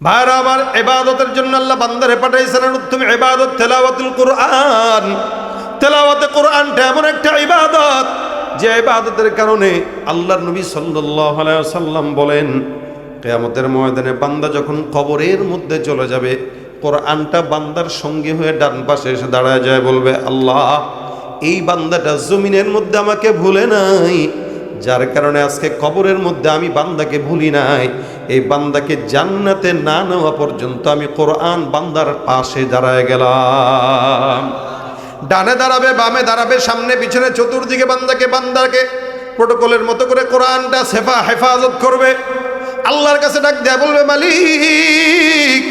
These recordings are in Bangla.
ভাইরা, আমার এবাদতের জন্য আল্লাহ বান্দারে পাঠাইছেন উত্তম এবাদত তেলাওয়াতুল কোরআন। তেলাওয়াতে কোরআনটা এমন একটা ইবাদত যে ইবাদতের কারণে আল্লাহর নবী সাল্লাল্লাহু আলাইহি সাল্লাম বলেন, কেয়ামতের ময়দানে বান্দা যখন কবরের মধ্যে চলে যাবে, কোরআনটা বান্দার সঙ্গে হয়ে ডান পাশে এসে দাঁড়ায় যায়, বলবে, আল্লাহ, এই বান্দাটা জমিনের মধ্যে আমাকে ভুলে নাই। যার কারণে আজকে কবরের মধ্যে আমি বান্দাকে ভুলি নাই। এই বান্দাকে জান্নাতে না নেওয়া পর্যন্ত আমি কোরআন বান্দার পাশে দাঁড়ায় গেলাম। ডানে দাঁড়াবে, বামে দাঁড়াবে, সামনে, পিছনে, চতুর্দিকে বান্দাকে বান্দাকে প্রোটোকলের মতো করে কোরআনটা সেফা হেফাজত করবে। আল্লাহর কাছে ডাক দেয়া বলবে, মালিক,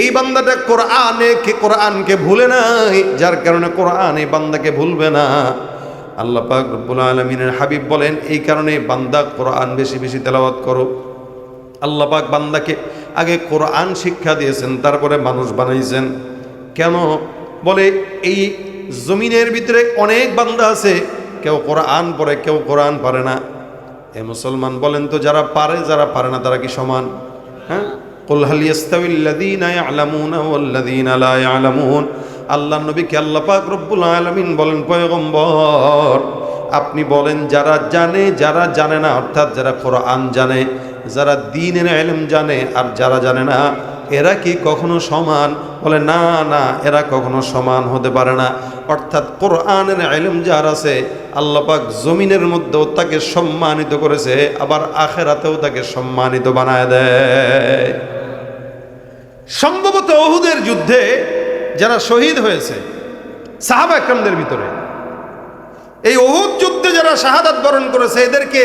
এই বান্দাটা কোরআনে কে, কোরআনকে ভুলে নাই, যার কারণে কোরআন এই বান্দাকে ভুলবে না। আল্লাহ পাক রব্বুল আলমিনের হাবিব বলেন, এই কারণে বান্দা কোরআন বেশি বেশি তেলাওয়াত করো আল্লাহ পাক বান্দাকে আগে কোরআন শিক্ষা দিয়েছেন, তারপরে মানুষ বানাইছেন। কেন? বলে এই জমিনের ভিতরে অনেক বান্দা আছে, কেউ কোরআন পড়ে, কেউ কোরআন পারে না। এ মুসলমান বলেন তো, যারা পারে যারা পারে না, তারা কি সমান? হ্যাঁ? আল্লাহ নবীকে আল্লাহ পাক রব্বুল বলেন আপনি বলেন, যারা জানে যারা জানে না, অর্থাৎ যারা কোরআন জানে যারা দিনের এলম জানে আর যারা জানে না, এরা কি কখনো সমান? বলে, না না, এরা কখনো সমান হতে পারে না। অর্থাৎ কোরআনের এলম যার আছে আল্লাপাক জমিনের মধ্যেও তাকে সম্মানিত করেছে, আবার আখেরাতেও তাকে সম্মানিত বানায় দেয়। সম্ভবত অহুদের যুদ্ধে যারা শহীদ হয়েছে সাহাবা একরামদের ভিতরে, এই অহুদ যুদ্ধে যারা শাহাদাত বরণ করেছে, এদেরকে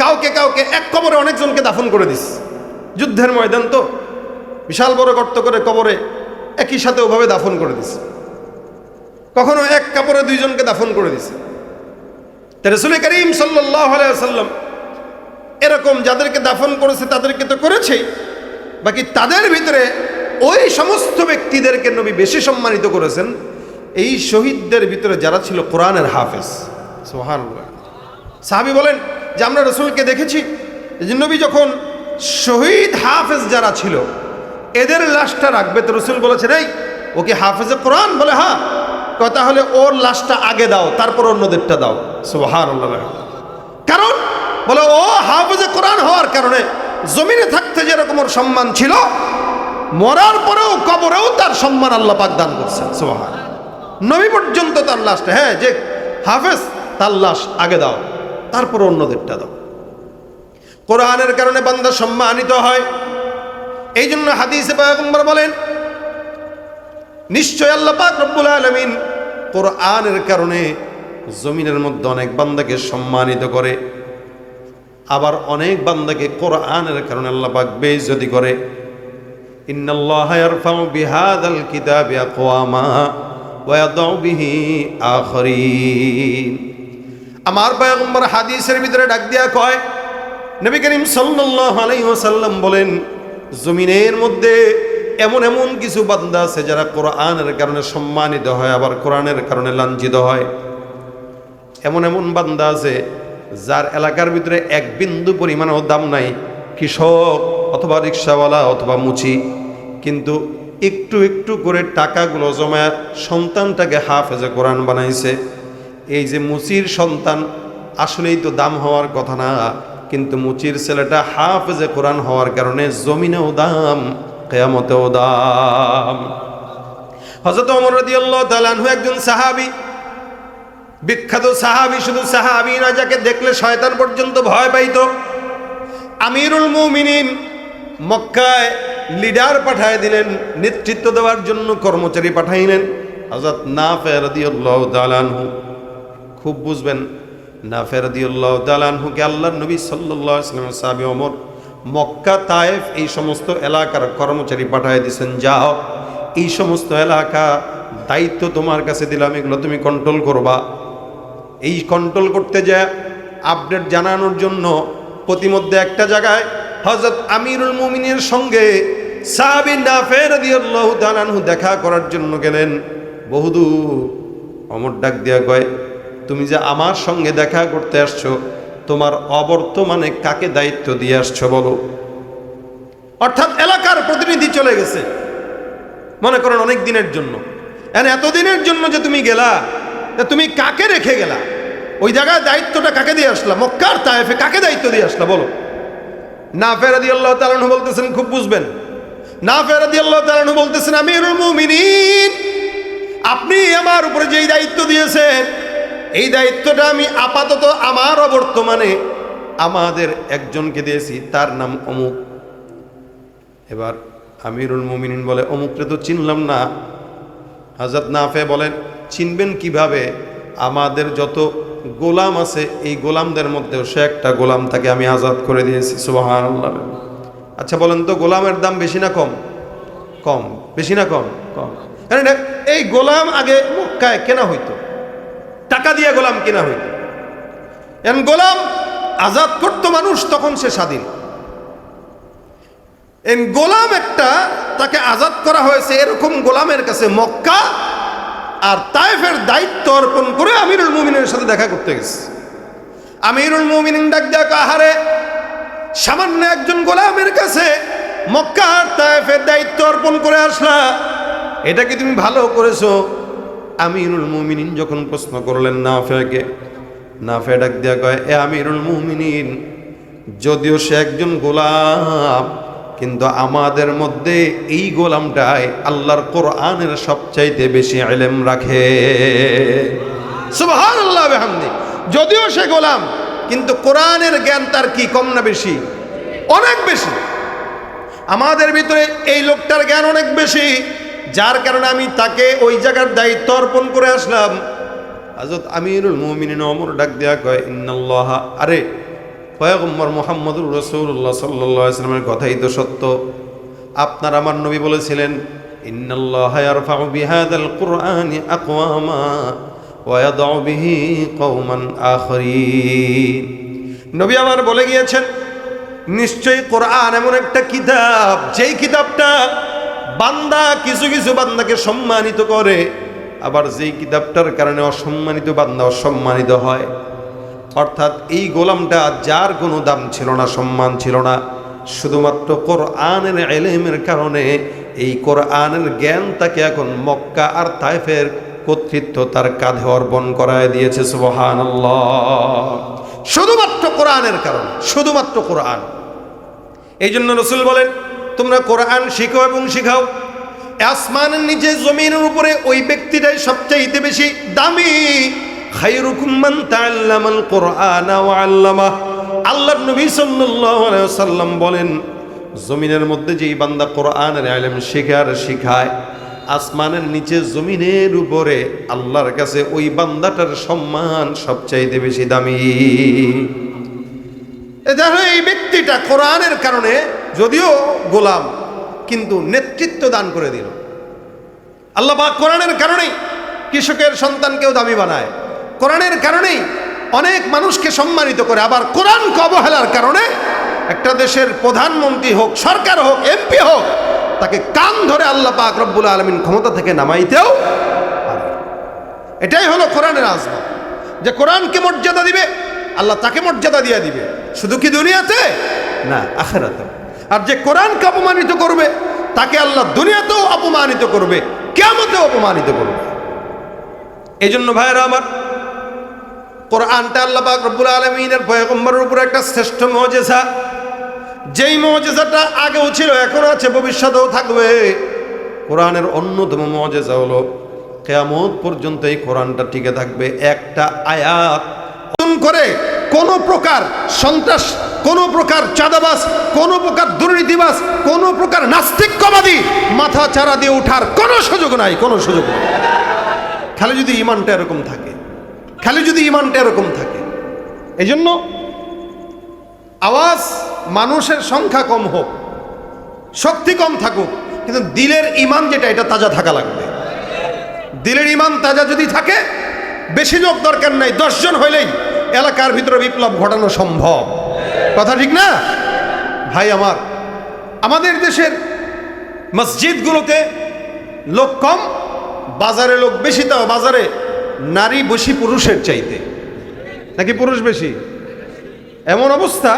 কাউকে কাউকে এক কবরে অনেকজনকে দাফন করে দিস। যুদ্ধের ময়দান তো বিশাল বড় গর্ত করে কবরে একই সাথে ওভাবে দাফন করে দিছে কখনো এক কাপড়ে দুইজনকে দাফন করে দিছে রসুল করিম সাল্লাম এরকম যাদেরকে দাফন করেছে তাদেরকে তো করেছেই বাকি তাদের ভিতরে ওই সমস্ত ব্যক্তিদেরকে নবী বেশি সম্মানিত করেছেন। এই শহীদদের ভিতরে যারা ছিল কোরআনের হাফেজ। সোহান সাহাবি বলেন যে আমরা রসুলকে দেখেছি নবী যখন শহীদ হাফেজ যারা ছিল, এদের লাশটা রাখবে, তো রসুল বলেছেন, এই, ওকে হাফেজে কোরআন বলে হ্যাঁ তাহলে ওর লাশটা আগে দাও, তারপর অন্যদেরটা দাও। সোহান কারণ, বলে, ও হাফেজে কোরআন হওয়ার কারণে জমিনে থাকতে যেরকম ওর সম্মান ছিল, মরার পরেও কবরেও তার সম্মান আল্লাহ পাক দান করছেন। সোহান নবী পর্যন্ত তার লাশটা হ্যাঁ যে হাফেজ, তার লাশ আগে দাও। তারপর অন্যদেরটা দাও। কোরআনের কারণে বান্দা সম্মানিত হয়। এই জন্য হাদিসে পয়গম্বর বলেন, নিশ্চয় আল্লাহ পাক রব্বুল আলমিন কোরআনের কারণে জমিনের মধ্যে অনেক বান্দাকে সম্মানিত করে, আবার অনেক বান্দাকে কোরআনের কারণে আল্লাহ পাক বেইজ্জতি করে। ইন্নাল্লাহ আমার পয়গম্বর হাদিসের ভিতরে ডাক দিয়া কয়, নবী করিম ওয়াসাল্লাম বলেন, জমিনের মধ্যে এমন এমন কিছু বান্দা আছে যারা কোরআনের কারণে সম্মানিত হয়, আবার কোরআনের কারণে লাঞ্ছিত হয়। এমন এমন বান্দা আছে যার এলাকার ভিতরে এক বিন্দু পরিমাণেও দাম নাই, কৃষক অথবা রিক্সাওয়ালা অথবা মুচি। কিন্তু একটু একটু করে টাকাগুলো জমায় সন্তানটাকে হাফেজে কোরআন বানাইছে। এই যে মুচির সন্তান, আসলেই তো দাম হওয়ার কথা না, কিন্তু মুচির ছেলেটা হাফেজে কোরআন হওয়ার কারণে জমিনেও দাম, কেয়ামতেও দাম। হজরত অমর রাদিয়াল্লাহু তাআলা আনহু একজন সাহাবি, বিখ্যাত সাহাবি, শুধু সাহাবি না, যাকে দেখলে শয়তান পর্যন্ত ভয় পাইত। আমিরুল মুমিনিন মক্কায় লিডার পাঠায় দিলেন, নেতৃত্ব দেওয়ার জন্য কর্মচারী পাঠাইলেন। হজরত না ফেরদিউল্লাহ তালানহু খুব বুঝবেন না ফেরদিউল্লাহ তালানহুকে আল্লাহ নবী সাল্লাহ ইসলামের সাহাবি অমর মক্কা, তায়েফ এই সমস্ত এলাকার কর্মচারী পাঠায় দিয়েছেন, যাও, এই সমস্ত এলাকা দায়িত্ব তোমার কাছে দিলাম, এগুলো তুমি কন্ট্রোল করবা। এই কন্ট্রোল করতে যা আপডেট জানানোর জন্য প্রতিমধ্যে একটা জায়গায় হজরত আমিরুল মুমিনের সঙ্গে সাহাবি নাফের দেখা করার জন্য গেলেন। বহুদূর অমর ডাক দিয়া কয় তুমি যে আমার সঙ্গে দেখা করতে আসছো, তোমার অবর্তমানে কাকে দায়িত্ব দিয়ে আসছো বলো? অর্থাৎ এলাকার প্রতিনিধি চলে গেছে। মনে করেন অনেক দিনের জন্য। এতদিনের জন্য যে তুমি গেলা তুমি কাকে রেখে গেলা? ওই জায়গায় দায়িত্বটা কাকে দিয়ে আসলা? মক্কার তায়েফে কাকে দায়িত্ব দিয়ে আসলা বলো? না ফেরাদি আল্লাহ তালানহু বলতেছেন, খুব বুঝবেন। না ফেরাদি আল্লাহ তালানহু বলতেছেন আমি আপনি আমার উপরে যেই দায়িত্ব দিয়েছেন এই দায়িত্বটা আমি আপাতত আমার বর্তমানে আমাদের একজনকে দিয়েছি, তার নাম অমুক। এবার আমিরুল মুমিনিন বলে, অমুকরে তো চিনলাম না। হাজরত নাফে বলেন, চিনবেন কীভাবে? আমাদের যত গোলাম আছে, এই গোলামদের মধ্যেও সে একটা গোলাম তাকে আমি আজাদ করে দিয়েছি সুবাহান আচ্ছা বলেন তো, গোলামের দাম বেশি না কম? কম। বেশি না কম? কম। এই গোলাম আগে মক্কায় কেনা হইতো। টাকা দিয়ে গোলাম কেনা হইতো এখন গোলাম আজাদ করতো মানুষ, তখন সে স্বাধীন। এন গোলাম একটা, তাকে আজাদ করা হয়েছে এরকম গোলামের কাছে মক্কা, আর তাইফের দায়িত্ব অর্পণ করে আমিরুল মুমিনের সাথে দেখা করতে গেছে। আমিরুল মুমিনিন ডাক দেয়া আহারে, সামান্য একজন গোলামের কাছে মক্কা আর তাইফের দায়িত্ব অর্পণ করে আসলা। এটা কি তুমি ভালো করেছ? আমিরুল মুমিনিন যখন প্রশ্ন করলেন না ফেকে না ফে ডাক দেয়া কয়, এ আমিরুল মুমিনিন, যদিও সে একজন গোলাম, কিন্তু আমাদের মধ্যে এই গোলামটাই আল্লাহর কোরআনের সবচাইতে বেশি এলেম রাখে। আল্লাহ যদিও সে গোলাম, কিন্তু কোরআনের জ্ঞান তার কি কম না বেশি? অনেক বেশি। আমাদের ভিতরে এই লোকটার জ্ঞান অনেক বেশি। যার কারণে আমি তাকে ওই জায়গার দায়িত্ব অর্পণ করে আসলাম। হাজরত আমিরুল মুমিনিন অমর ডাক দেয়া কয়, ইন্নাল্লাহ। আরে, পয়গম্বর মোহাম্মদুর রসুল্লাহ সাল্লাহ কথাই তো সত্য। আপনার আমার নবী বলেছিলেন, ইন্নাল্লাহ বিহাদাল নবী আমার বলে গিয়েছেন, নিশ্চয়ই কোরআন এমন একটা কিতাব, যেই কিতাবটা বান্দা কিছু কিছু বান্দাকে সম্মানিত করে, আবার যেই কিতাবটার কারণে অসম্মানিত বান্দা অসম্মানিত হয়। অর্থাৎ এই গোলামটা যার কোনো দাম ছিল না, সম্মান ছিল না। শুধুমাত্র কোরআনের এলেমের কারণে এই কোরআনের জ্ঞান তাকে এখন মক্কা আর তাইফের কর্তৃত্ব তার কাঁধে অর্পণ করায় দিয়েছে সুবহান শুধুমাত্র কোরআনের কারণে, শুধুমাত্র কোরআন। এই জন্য রসুল বলেন তোমরা কোরআন শিখো এবং শিখাও। আসমানের নিচে জমিনের উপরে ওই ব্যক্তিটাই সবচাইতে বেশি দামি। খায়রুকুম মান তাআল্লামাল কোরআন আল্লামা। আল্লাহর নবী ওয়াসাল্লাম বলেন, জমিনের মধ্যে যেই বান্দা কোরআনের ইলম শেখে আর শিখায়, আসমানের নিচে জমিনের উপরে আল্লাহর কাছে ওই বান্দাটার সম্মান সবচাইতে বেশি দামি। এই ব্যক্তিটা কোরআনের কারণে যদিও গোলাম, কিন্তু নেতৃত্ব দান করে দিল। আল্লাহ পাক কোরআনের কারণেই কৃষকের সন্তানকেও দামি বানায়। কোরআনের কারণেই অনেক মানুষকে সম্মানিত করে। আবার কোরআনকে অবহেলার কারণে একটা দেশের প্রধানমন্ত্রী হোক, সরকার হোক, এমপি হোক, তাকে কান ধরে আল্লাহ পাক রব্বুল আলমিন ক্ষমতা থেকে নামাইতেও এটাই হলো কোরআনের আজমা যে কোরআনকে মর্যাদা দিবে, আল্লাহ তাকে মর্যাদা দিয়ে দিবে। শুধু কি দুনিয়াতে? না আখেরাতে আর যে কোরআনকে অপমানিত করবে, তাকে আল্লাহ দুনিয়াতেও অপমানিত করবে কেমতেও অপমানিত করবে। এই জন্য ভাইয়েরা আমার, কোরআনটা আল্লাহ পাক রব্বুল আলমিনের পয়গম্বরের উপর একটা শ্রেষ্ঠ মজেসা যেই মজেসাটা আগেও ছিল, এখনও আছে, ভবিষ্যতেও থাকবে। কোরআনের অন্যতম মজেসা হলো, কেয়ামত পর্যন্ত এই কোরআনটা টিকে থাকবে একটা আয়াত। করে কোনো প্রকার সন্ত্রাস কোনো প্রকার চাঁদাবাস কোনো প্রকার দুর্নীতিবাস কোনো প্রকার নাস্তিক্যবাদী মাথা চারা দিয়ে ওঠার কোনো সুযোগ নাই, কোনো সুযোগ নাই। খালি যদি ইমানটা এরকম থাকে, খালি যদি ইমানটা এরকম থাকে। এই জন্য আওয়াজ মানুষের সংখ্যা কম হোক, শক্তি কম থাকুক, কিন্তু দিলের ইমান যেটা, এটা তাজা থাকা লাগবে। দিলের ইমান তাজা যদি থাকে, বেশি লোক দরকার নাই, দশজন হইলেই এলাকার ভিতরে বিপ্লব ঘটানো সম্ভব। কথা ঠিক না? ভাই আমার, আমাদের দেশের মসজিদগুলোতে লোক কম, বাজারে লোক বেশি, তাও বাজারে নারী বেশি, পুরুষের চাইতে। নাকি পুরুষ বেশি? এমন অবস্থা,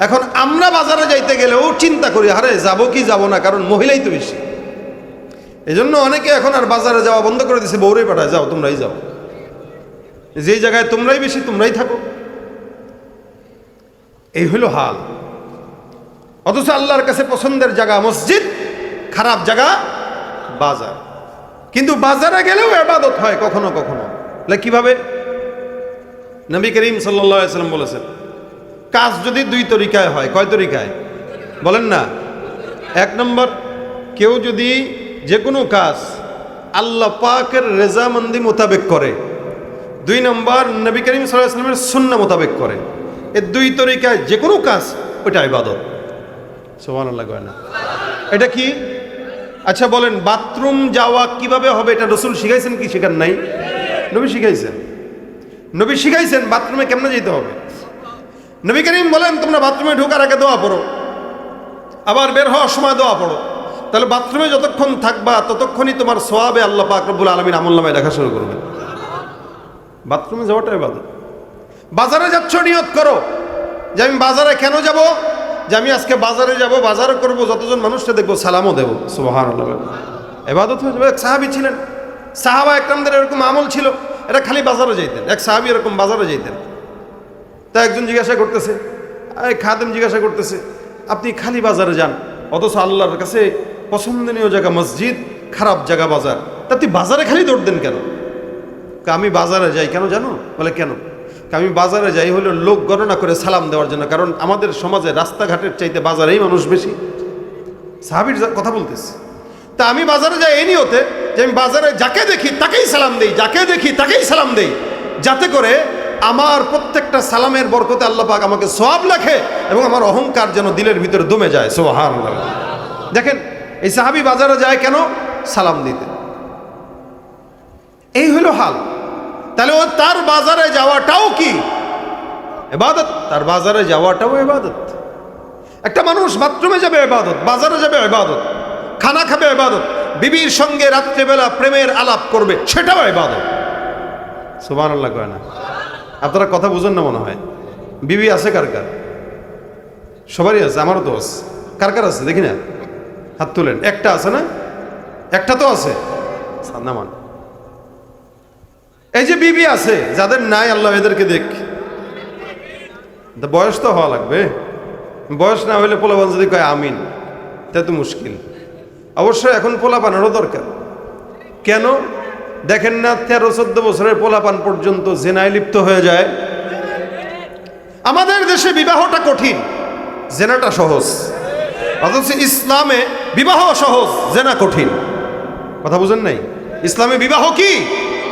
এখন আমরা বাজারে যাইতে গেলেও চিন্তা করি, আরে যাব কি যাব না, কারণ মহিলাই তো বেশি। এই জন্য অনেকে এখন আর বাজারে যাওয়া বন্ধ করে দিছে বৌরে পাঠায়, যাও তোমরাই যাও। যেই জায়গায় তোমরাই বেশি, তোমরাই থাকো। এই হলো হাল। অথচ আল্লাহর কাছে পছন্দের জায়গা মসজিদ, খারাপ জায়গা বাজার। কিন্তু বাজারে গেলেও এবাদত হয় কখনো কখনো। কীভাবে? নবী করিম সাল্লাম বলেছেন, কাজ যদি দুই তরিকায় হয়, কয় তরিকায়? বলেন না। এক নম্বর, কেউ যদি যে কোনো কাজ আল্লাহ পাকের রেজামন্দি মোতাবেক করে। দুই নম্বর, নবী করিম সাল্লাহ সাল্লামের সুন্না মোতাবেক করে। এ দুই তরিকায় যে কোনো কাজ ওটা ইবাদত। সোমান আল্লাহ না। এটা কি? আচ্ছা বলেন, বাথরুম যাওয়া কীভাবে হবে? এটা রসুল শিখাইছেন কি? শেখার নাই। নবী শিখাইছেন। নবী শিখাইছেন, বাথরুমে কেমনে যেতে হবে? নবী করিম বলেন, তোমরা বাথরুমে ঢোকার আগে দোয়া পড়ো। আবার বের হওয়ার সময় দোয়া পড়ো। তাহলে বাথরুমে যতক্ষণ থাকবা, ততক্ষণই তোমার সোয়াবে আল্লাহ পাক রব্বুল আলমিন আমল নামায় দেখা শুরু করবে বাথরুমে যাওয়াটাই বাদ বাজারে যাচ্ছ, নিয়ত করো। যে আমি বাজারে কেন যাব? যে আমি আজকে বাজারে যাব, বাজারে করব, যতজন মানুষকে দেখব, সালামও দেবো। সুবাহান এবাদত হয়ে যাবে। এক সাহাবি ছিলেন। সাহাবা একরামদের এরকম আমল ছিল। এটা খালি বাজারে যাইতেন। এক সাহাবি এরকম বাজারে যাইতেন। তা একজন জিজ্ঞাসা করতেছে আরে খাদেম জিজ্ঞাসা করতেছে, আপনি খালি বাজারে যান, অথচ আল্লাহর কাছে পছন্দনীয় জায়গা মসজিদ, খারাপ জায়গা বাজার। তা তুই বাজারে খালি দৌড় দেন কেন? আমি বাজারে যাই কেন জানো? বলে, কেন? আমি বাজারে যাই হলো লোক গণনা করে সালাম দেওয়ার জন্য কারণ আমাদের সমাজে রাস্তাঘাটের চাইতে বাজারেই মানুষ বেশি। সাহাবির কথা বলতেছে। তা আমি বাজারে যাই এই নিয়তে যে আমি বাজারে যাকে দেখি তাকেই সালাম দেই যাকে দেখি তাকেই সালাম দেই যাতে করে আমার প্রত্যেকটা সালামের বরকতে আল্লাহ পাক আমাকে সওয়াব লেখে এবং আমার অহংকার যেন দিলের ভিতরে দমে যায় সোহান দেখেন এই সাহাবি বাজারে যায় কেন? সালাম দিতে। এই হলো হাল। তাহলে ও তার বাজারে যাওয়াটাও কি? এবাদত। তার বাজারে যাওয়াটাও এবাদত। একটা মানুষ বাথরুমে যাবে এবাদত, বাজারে যাবে এবাদত, খানা খাবে এবাদত, বিবির সঙ্গে রাত্রেবেলা প্রেমের আলাপ করবে, সেটাও এবাদত। সুবান আল্লাহ কয় না। আপনারা কথা বুঝেন না মনে হয়। বিবি আছে কার কার? সবারই আছে, আমারও আছে। কার কার আছে? দেখি না। হাত তুলেন। একটা আছে না? একটা তো আছে। সান্নামান এই যে বিবি আছে, যাদের নাই আল্লাহ এদেরকে দেখ। বয়স তো হওয়া লাগবে। বয়স না হলে পোলাপান যদি কয় আমিন, তা তো মুশকিল। অবশ্যই এখন পোলাপানেরও দরকার। কেন? দেখেন না, তেরো চোদ্দ বছরের পোলাপান পর্যন্ত জেনায় লিপ্ত হয়ে যায়। আমাদের দেশে বিবাহটা কঠিন, জেনাটা সহজ। অথচ ইসলামে বিবাহ সহজ, জেনা কঠিন। কথা বুঝেন নাই? ইসলামে বিবাহ কি?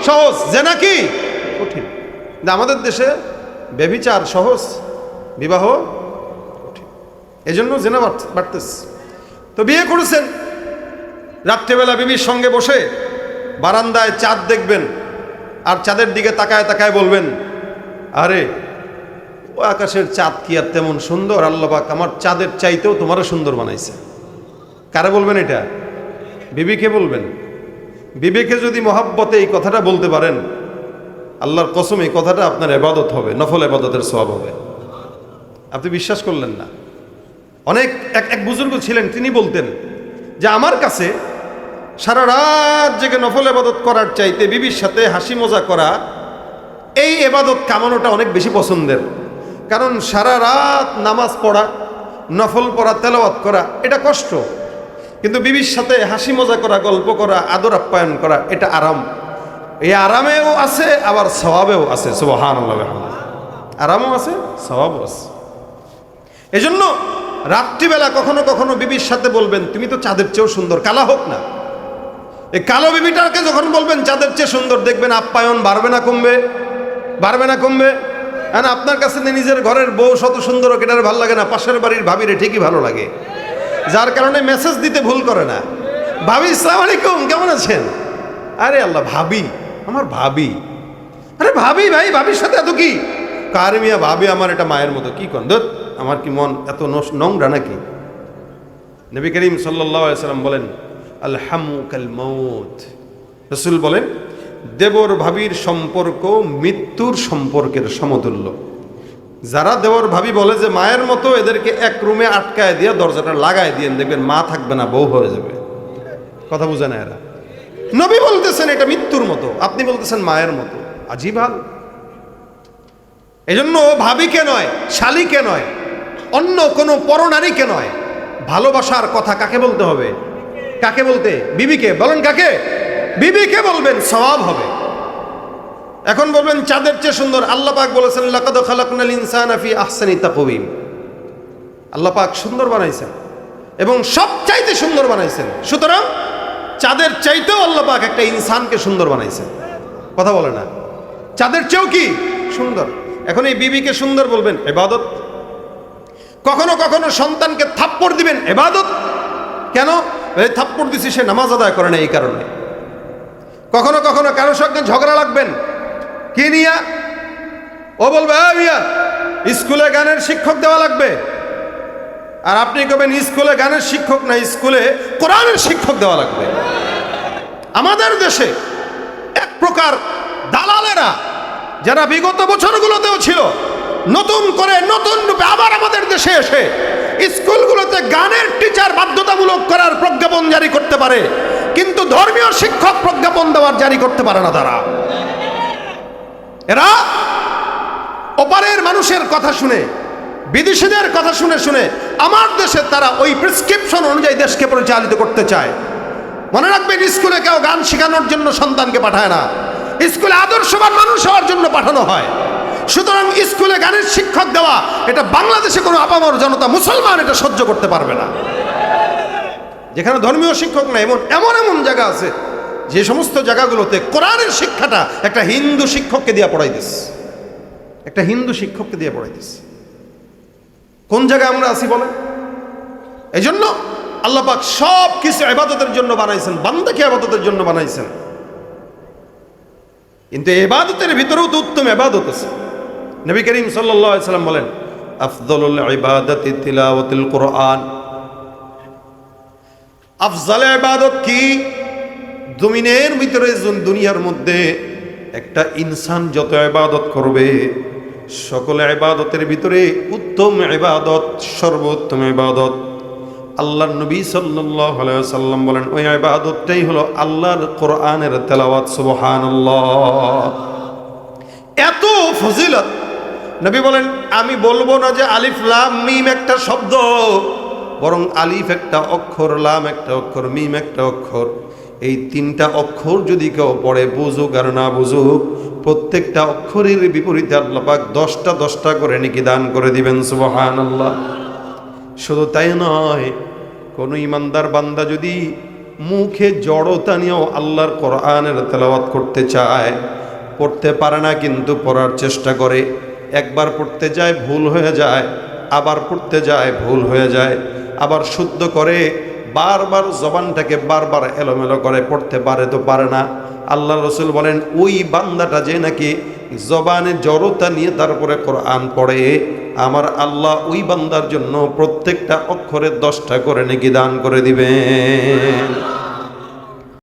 সহজ জেনা কি কঠিন। আমাদের দেশে ব্যভিচার সহজ বিবাহ কঠিন। এজন্য জেনা বাড়তে- বাড়তেছে। তো বিয়ে করেছেন। রাত্রেবেলা বিবির সঙ্গে বসে বারান্দায় চাঁদ দেখবেন আর চাঁদের দিকে তাকায় তাকায় বলবেন আরে ও আকাশের চাঁদ কি আর তেমন সুন্দর? আল্লাপাক আমার চাঁদের চাইতেও তোমারও সুন্দর বানাইছে। কারে বলবেন এটা? বিবিকে বলবেন। বিবেকে যদি মহাব্বতে এই কথাটা বলতে পারেন, আল্লাহর কসম এই কথাটা আপনার এবাদত হবে, নফল এবাদতের সব হবে। আপনি বিশ্বাস করলেন না। অনেক, এক এক বুজুর্গ ছিলেন, তিনি বলতেন যে আমার কাছে সারা রাত জেগে নফল এবাদত করার চাইতে বিবির সাথে হাসি মজা করা, এই এবাদত কামানোটা অনেক বেশি পছন্দের। কারণ সারা রাত নামাজ পড়া, নফল পড়া, তেলাওয়াত করা, এটা কষ্ট। কিন্তু বিবির সাথে হাসি মজা করা, গল্প করা, আদর আপ্যায়ন করা, এটা আরাম। এই আরামেও আছে, আবার স্বভাবেও আছে সুবহান আরামও আছে স্বভাবও আছে। এজন্য রাত্রিবেলা কখনো কখনো বিবির সাথে বলবেন, তুমি তো চাঁদের চেয়েও সুন্দর, কালা হোক না। এই কালো বিবিটাকে যখন বলবেন, চাঁদের চেয়ে সুন্দর, দেখবেন আপ্যায়ন বাড়বে না, কমবে, বাড়বে না, কমবে। হ্যাঁ আপনার কাছে নিজের ঘরের বউ শত সুন্দর হোক, এটার ভালো লাগে না, পাশের বাড়ির ভাবিরে ঠিকই ভালো লাগে। যার কারণে মেসেজ দিতে ভুল করে না। ভাবি ইসলাম আলাইকুম, কেমন আছেন? আরে আল্লাহ, ভাবি, আমার ভাবি। আরে ভাবি ভাই, ভাবির সাথে এত কি? কার মিয়া, ভাবি আমার এটা মায়ের মতো, কি কন? আমার কি মন এত নোংরা নাকি? নবী করিম সাল্লাম বলেন আলহামুকাল মৌত রসুল বলেন, দেবর ভাবির সম্পর্ক মৃত্যুর সম্পর্কের সমতুল্য। যারা দেওয়ার ভাবি বলে যে মায়ের মতো এদেরকে এক রুমে আটকায় দিয়ে দরজাটা লাগায় দিয়ে দেখবেন মা থাকবে না, বউ হয়ে যাবে। কথা বুঝে না এরা। নবী বলতেছেন এটা মৃত্যুর মতো, আপনি বলতেছেন মায়ের মতো। আজীব হাল। এজন্য ভাবিকে নয়, শালিকে নয়, অন্য কোনো পরনারীকে নয়, ভালোবাসার কথা কাকে বলতে হবে? কাকে বলতে? বিবিকে। বলেন কাকে? বিবিকে বলবেন স্বভাব হবে। এখন বলবেন, চাঁদের চেয়ে সুন্দর। আল্লাহ পাক বলেছেন, লাকাদ খালাকনাল ইনসানা ফি আহসানি তাকওয়িম। আল্লাহ পাক সুন্দর বানাইছেন এবং সব চাইতে সুন্দর বানাইছেন। সুতরাং চাঁদের চাইতেও আল্লাহ পাক একটা ইনসানকে সুন্দর বানাইছেন। কথা বলে না। চাঁদের চেয়েও কি? সুন্দর। এখন এই বিবিকে সুন্দর বলবেন, এবাদত? কখনো কখনো সন্তানকে থাপ্পড় দিবেন, এবাদত? কেন? এই থাপ্পড় দিছি সে নামাজ আদায় করে না এই কারণে। কখনো কখনো কারও সঙ্গে ঝগড়া লাগবেন কি নিয়া? ও বলবে, "এ মিয়া, স্কুলে গানের শিক্ষক দেওয়া লাগবে। আর আপনি কবেন, স্কুলে গানের শিক্ষক না, স্কুলে কোরআনের শিক্ষক দেওয়া লাগবে। আমাদের দেশে এক প্রকার দালালেরা, যারা বিগত বছরগুলোতেও ছিল, নতুন করে নতুন রূপে আবার আমাদের দেশে এসে স্কুলগুলোতে গানের টিচার বাধ্যতামূলক করার প্রজ্ঞাপন জারি করতে পারে, কিন্তু ধর্মীয় শিক্ষক প্রজ্ঞাপন দেওয়ার জারি করতে পারে না তারা। এরা ওপারের মানুষের কথা শুনে, বিদেশিদের কথা শুনে শুনে আমার দেশে তারা ওই প্রেসক্রিপশন অনুযায়ী দেশকে পরিচালিত করতে চায়। মনে রাখবেন, স্কুলে কেউ গান শেখানোর জন্য সন্তানকে পাঠায় না। স্কুলে আদর্শবান মানুষ হওয়ার জন্য পাঠানো হয়। সুতরাং স্কুলে গানের শিক্ষক দেওয়া, এটা বাংলাদেশে কোনো আপামর জনতা মুসলমান এটা সহ্য করতে পারবে না। যেখানে ধর্মীয় শিক্ষক না এমন এমন এমন জায়গা আছে যে সমস্ত জায়গাগুলোতে কোরআনের শিক্ষাটা একটা হিন্দু শিক্ষককে দিয়ে পড়াইতেস একটা হিন্দু শিক্ষককে দিয়ে পড়াইতেস কোন জায়গায় আমরা আছি বলেন? এই জন্য আল্লাপাক সব কিছু এবাদতের জন্য বানাইছেন, বান্দাকে আবাদতের জন্য বানাইছেন। কিন্তু এবাদতের ভিতরেও তো উত্তম এবাদত আছে। নবী করিম সাল্লাম বলেন তিলাওয়াতুল কোরআন। আফজাল কি? জমিনের ভিতরে দুনিয়ার মধ্যে একটা ইনসান যত ইবাদত করবে, সকল ইবাদতের ভিতরে উত্তম ইবাদত, সর্বোত্তম ইবাদত। আল্লাহ নবী সাল্লাম বলেন, ওই ইবাদতটাই হলো আল্লাহর কোরআনের তেলাওয়াত, সুবহানাল্লাহ। এত ফজিলত। নবী বলেন, আমি বলব না যে আলিফ, লাম, মিম একটা শব্দ, বরং আলিফ একটা অক্ষর, লাম একটা অক্ষর, মিম একটা অক্ষর। এই তিনটা অক্ষর যদি কেউ পড়ে, বুঝুক আর না বুঝুক, প্রত্যেকটা অক্ষরের বিপরীতে আল্লাপাক দশটা দশটা করে নাকি দান করে দিবেন সুবহান আল্লাহ শুধু তাই নয়, কোন ইমানদার বান্দা যদি মুখে জড়তা নিয়েও আল্লাহর কোরআনের তেলাওয়াত করতে চায়, পড়তে পারে না কিন্তু পড়ার চেষ্টা করে। একবার পড়তে যায়, ভুল হয়ে যায়, আবার পড়তে যায়, ভুল হয়ে যায়, আবার শুদ্ধ করে বারবার জবানটাকে বারবার এলোমেলো করে পড়তে পারে তো পারে না। আল্লাহ রসুল বলেন, ওই বান্দাটা যে নাকি জবানে জড়তা নিয়ে তারপরে কোরআন পড়ে, আমার আল্লাহ ওই বান্দার জন্য প্রত্যেকটা অক্ষরে দশটা করে নাকি দান করে দিবেন।